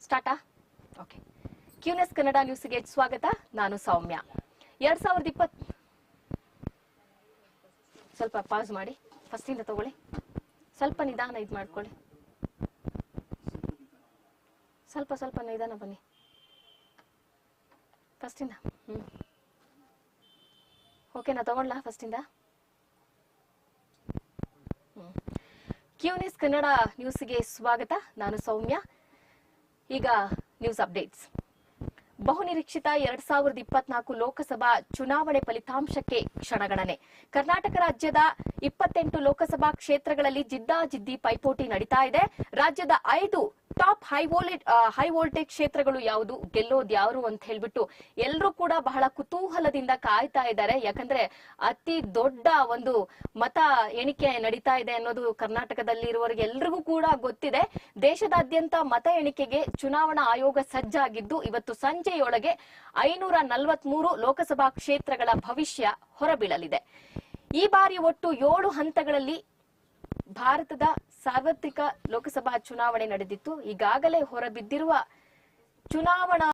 ಸ್ಟಾರ್ಟಾ? Okay. ಕ್ಯೂನೆಸ್ Kannada ನ್ಯೂಸ್ಗೆ ಸ್ವಾಗತ. ನಾನು ಸೌಮ್ಯ. ಎರಡ್ ಸಾವಿರದ ಇಪ್ಪತ್ ಸ್ವಲ್ಪ ಪಾಸ್ ಮಾಡಿ. ಫಸ್ಟಿಂದ ತಗೊಳ್ಳಿ. ಸ್ವಲ್ಪ ನಿಧಾನ ಇದು ಮಾಡ್ಕೊಳ್ಳಿ. ಸ್ವಲ್ಪ ಸ್ವಲ್ಪ ನಿಧಾನ ಬನ್ನಿ. ಫಸ್ಟಿಂದ ಹ್ಮ್. ಓಕೆನಾ ತಗೊಳ್ಲಾ ಫಸ್ಟಿಂದ ಕ್ಯೂನಿಸ್ ಕನ್ನಡ ನ್ಯೂಸ್ಗೆ ಸ್ವಾಗತ. ನಾನು ಸೌಮ್ಯ. ಈಗ ನ್ಯೂಸ್ ಅಪ್ಡೇಟ್ಸ್ ಬಹುನಿರೀಕ್ಷಿತ ಎರಡ್ ಸಾವಿರದ ಇಪ್ಪತ್ನಾಲ್ಕು ಲೋಕಸಭಾ ಚುನಾವಣೆ ಫಲಿತಾಂಶಕ್ಕೆ ಕ್ಷಣಗಣನೆ. ಕರ್ನಾಟಕ ರಾಜ್ಯದ ಇಪ್ಪತ್ತೆಂಟು ಲೋಕಸಭಾ ಕ್ಷೇತ್ರಗಳಲ್ಲಿ ಜಿದ್ದಾಜಿದ್ದಿ ಪೈಪೋಟಿ ನಡೀತಾ ಇದೆ. ರಾಜ್ಯದ ಐದು top high voltage high voltage ಕ್ಷೇತ್ರಗಳು ಯಾವುದು? ಗೆಲ್ಲೋದು ಯಾರು ಅಂತ ಹೇಳ್ಬಿಟ್ಟು ಎಲ್ಲರೂ ಕೂಡ ಬಹಳ ಕುತೂಹಲದಿಂದ ಕಾಯ್ತಾ ಇದ್ದಾರೆ. ಯಾಕಂದ್ರೆ ಅತಿ ದೊಡ್ಡ ಒಂದು ಮತ ಎಣಿಕೆ ನಡೀತಾ ಇದೆ ಅನ್ನೋದು ಕರ್ನಾಟಕದಲ್ಲಿ ಇರುವವರಿಗೆ ಎಲ್ರಿಗೂ ಕೂಡ ಗೊತ್ತಿದೆ. ದೇಶದಾದ್ಯಂತ ಮತ ಎಣಿಕೆಗೆ ಚುನಾವಣಾ ಆಯೋಗ ಸಜ್ಜಾಗಿದ್ದು ಇವತ್ತು ಸಂಜೆಯೊಳಗೆ ಐನೂರ ನಲವತ್ಮೂರು ಲೋಕಸಭಾ ಕ್ಷೇತ್ರಗಳ ಭವಿಷ್ಯ ಹೊರಬೀಳಲಿದೆ. ಈ ಬಾರಿ ಒಟ್ಟು ಏಳು ಹಂತಗಳಲ್ಲಿ ಭಾರತದ ಸಾರ್ವತ್ರಿಕ ಲೋಕಸಭಾ ಚುನಾವಣೆ ನಡೆದಿತ್ತು. ಈಗಾಗಲೇ ಹೊರಬಿದ್ದಿರುವ ಚುನಾವಣಾ